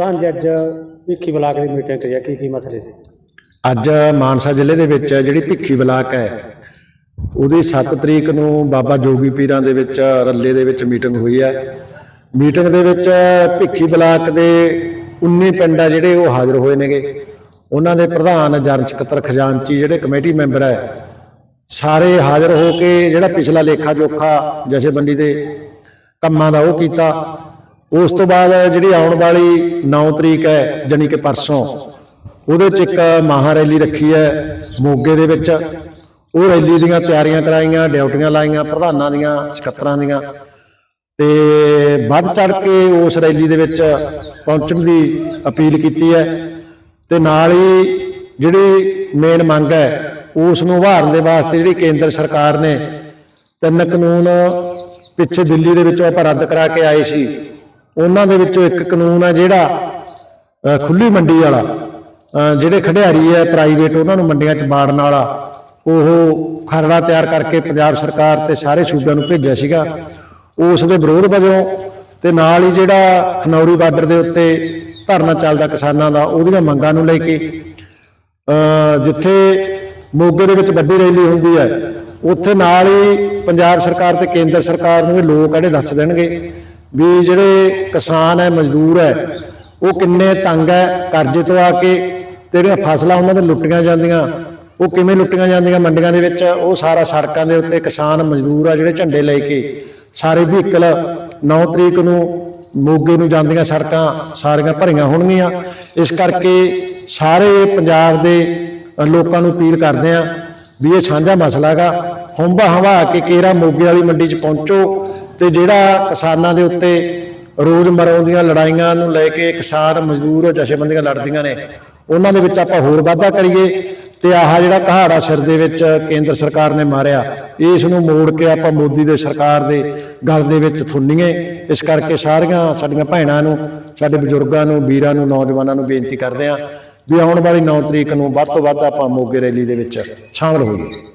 ਪ੍ਰਧਾਨ ਜੀ, ਅੱਜ ਭਿੱਖੀ ਬਲਾਕ ਦੀ ਮੀਟਿੰਗ ਕਰੀ ਆ ਕੀ ਕੀ ਮਸਲੇ ਸੀ? ਅੱਜ ਮਾਨਸਾ ਜ਼ਿਲ੍ਹੇ ਦੇ ਵਿੱਚ ਜਿਹੜੀ ਭਿੱਖੀ ਬਲਾਕ ਹੈ, ਉਹਦੀ 7 ਤਰੀਕ ਨੂੰ ਬਾਬਾ ਜੋਗੀ ਪੀਰਾਂ ਦੇ ਵਿੱਚ ਰੱਲੇ ਦੇ ਵਿੱਚ ਮੀਟਿੰਗ ਹੋਈ ਹੈ। ਮੀਟਿੰਗ ਦੇ ਵਿੱਚ ਭਿੱਖੀ ਬਲਾਕ ਦੇ 19 ਪਿੰਡ ਆ ਜਿਹੜੇ ਉਹ ਹਾਜ਼ਰ ਹੋਏ ਨੇਗੇ। ਉਹਨਾਂ ਦੇ ਪ੍ਰਧਾਨ ਜਨ ਸਕੱਤਰ ਖਜ਼ਾਨਚੀ ਜਿਹੜੇ ਕਮੇਟੀ ਮੈਂਬਰ ਹੈ, ਸਾਰੇ ਹਾਜ਼ਰ ਹੋ ਕੇ ਜਿਹੜਾ ਪਿਛਲਾ ਲੇਖਾ ਜੋਖਾ ਜਥੇਬੰਦੀ ਦੇ ਕੰਮਾਂ ਦਾ ਉਹ ਕੀਤਾ। ਉਸ ਤੋਂ ਬਾਅਦ ਜਿਹੜੀ ਆਉਣ ਵਾਲੀ 9 ਤਰੀਕ ਹੈ, ਜਾਣੀ ਕਿ ਪਰਸੋਂ, ਉਹਦੇ ਚ ਇੱਕ ਮਹਾ ਰੈਲੀ ਰੱਖੀ ਹੈ, ਮੋਗੇ ਦੇ ਵਿੱਚ। ਉਹ ਰੈਲੀ ਦੀਆਂ ਤਿਆਰੀਆਂ ਕਰਾਈਆਂ, ਡਿਊਟੀਆਂ ਲਾਈਆਂ, ਪ੍ਰਧਾਨਾਂ ਦੀਆਂ, ਸਕੱਤਰਾਂ ਦੀਆਂ। ਤੇ ਵੱਧ ਚੜ ਕੇ ਉਸ ਰੈਲੀ ਦੇ ਵਿੱਚ ਪਹੁੰਚਣ ਦੀ ਅਪੀਲ ਕੀਤੀ ਹੈ। ਤੇ ਨਾਲ ਹੀ ਜਿਹੜੀ ਮੇਨ ਮੰਗ ਹੈ, ਉਸ ਨੂੰ ਉਭਾਰਨ ਦੇ ਵਾਸਤੇ ਜਿਹੜੀ ਕੇਂਦਰ ਸਰਕਾਰ ਨੇ ਤਿੰਨ ਕਾਨੂੰਨ ਪਿੱਛੇ ਦਿੱਲੀ ਦੇ ਵਿੱਚੋਂ ਆਪਾਂ ਰੱਦ ਕਰਾ ਕੇ ਆਏ ਸੀ ਉਹਨਾਂ ਦੇ ਵਿੱਚੋਂ ਇੱਕ ਕਾਨੂੰਨ ਹੈ ਜਿਹੜਾ ਅ, ਖੁੱਲੀ ਮੰਡੀ ਵਾਲਾ ਜਿਹੜੇ ਖਿਡਾਰੀ ਹੈ ਪ੍ਰਾਈਵੇਟ ਉਹਨਾਂ ਨੂੰ ਮੰਡੀਆਂ 'ਚ ਬਾੜਨ ਵਾਲਾ ਉਹ ਖਰੜਾ ਤਿਆਰ ਕਰਕੇ ਪੰਜਾਬ ਸਰਕਾਰ ਤੇ ਸਾਰੇ ਸੂਬਿਆਂ ਨੂੰ ਭੇਜਿਆ ਸੀਗਾ। ਉਸ ਦੇ ਵਿਰੋਧ ਵਜੋਂ ਤੇ ਨਾਲ ਹੀ ਜਿਹੜਾ ਖਨੌਰੀ ਬਾਰਡਰ ਦੇ ਉੱਤੇ ਧਰਨਾ ਚੱਲਦਾ ਕਿਸਾਨਾਂ ਦਾ ਉਹਦੀਆਂ ਮੰਗਾਂ ਨੂੰ ਲੈ ਕੇ ਜਿੱਥੇ ਮੋਗੇ ਦੇ ਵਿੱਚ ਵੱਡੀ ਰੈਲੀ ਹੁੰਦੀ ਹੈ ਉੱਥੇ ਨਾਲ ਹੀ ਪੰਜਾਬ ਸਰਕਾਰ ਤੇ ਕੇਂਦਰ ਸਰਕਾਰ ਨੂੰ ਵੀ ਲੋਕ ਜਿਹੜੇ ਦੱਸ ਦੇਣਗੇ। ਵੀ ਜਿਹੜੇ ਕਿਸਾਨ ਹੈ, ਮਜ਼ਦੂਰ ਹੈ, ਉਹ ਕਿੰਨੇ ਤੰਗ ਹੈ ਕਰਜ਼ੇ ਤੋਂ ਆ ਕੇ ਤੇ ਜਿਹੜੀਆਂ ਫਸਲਾਂ ਉਹਨਾਂ ਦੇ ਲੁੱਟੀਆਂ ਜਾਂਦੀਆਂ, ਉਹ ਕਿਵੇਂ ਲੁੱਟੀਆਂ ਜਾਂਦੀਆਂ ਮੰਡੀਆਂ ਦੇ ਵਿੱਚ, ਉਹ ਸਾਰਾ ਸੜਕਾਂ ਦੇ ਉੱਤੇ ਕਿਸਾਨ, ਮਜ਼ਦੂਰ ਆ ਜਿਹੜੇ ਝੰਡੇ ਲੈ ਕੇ ਸਾਰੇ ਵਹੀਕਲ 9 ਤਰੀਕ ਨੂੰ ਮੋਗੇ ਨੂੰ ਜਾਂਦੀਆਂ ਸੜਕਾਂ, ਸਾਰੀਆਂ ਭਰੀਆਂ ਹੋਣਗੀਆਂ। ਇਸ ਕਰਕੇ ਸਾਰੇ ਪੰਜਾਬ ਦੇ ਲੋਕਾਂ ਨੂੰ ਅਪੀਲ ਕਰਦੇ ਆ ਵੀ ਇਹ ਸਾਂਝਾ ਮਸਲਾ ਹੈਗਾ। ਹੁੰਬਾ ਹਵਾ ਕੇ ਕੇਰਾ ਮੋਗੇ ਵਾਲੀ ਮੰਡੀ 'ਚ ਪਹੁੰਚੋ ਤੇ ਜਿਹੜਾ ਕਿਸਾਨਾਂ ਦੇ ਉੱਤੇ ਰੋਜ਼ਮਰਰਾ ਦੀਆਂ ਲੜਾਈਆਂ ਨੂੰ ਲੈ ਕੇ ਕਿਸਾਨ ਮਜ਼ਦੂਰ ਜਥੇਬੰਦੀਆਂ ਲੜਦੀਆਂ ਨੇ, ਉਹਨਾਂ ਦੇ ਵਿੱਚ ਆਪਾਂ ਹੋਰ ਵਾਧਾ ਕਰੀਏ ਤੇ ਆਹ ਜਿਹੜਾ ਕਹਾੜਾ ਸਿਰ ਦੇ ਵਿੱਚ ਕੇਂਦਰ ਸਰਕਾਰ ਨੇ ਮਾਰਿਆ, ਇਸ ਨੂੰ ਮੋੜ ਕੇ ਆਪਾਂ ਮੋਦੀ ਦੇ ਸਰਕਾਰ ਦੇ ਗਲ ਦੇ ਵਿੱਚ ਥੁੰਨੀਏ। ਇਸ ਕਰਕੇ ਸਾਰੀਆਂ ਸਾਡੀਆਂ ਭੈਣਾਂ ਨੂੰ, ਸਾਡੇ ਬਜ਼ੁਰਗਾਂ ਨੂੰ, ਵੀਰਾਂ ਨੂੰ, ਨੌਜਵਾਨਾਂ ਨੂੰ ਬੇਨਤੀ ਕਰਦੇ ਹਾਂ ਵੀ ਆਉਣ ਵਾਲੀ 9 ਤਰੀਕ ਨੂੰ ਵੱਧ ਤੋਂ ਵੱਧ ਆਪਾਂ ਮੋਗੇ ਰੈਲੀ ਦੇ ਵਿੱਚ ਸ਼ਾਮਲ ਹੋਈਏ।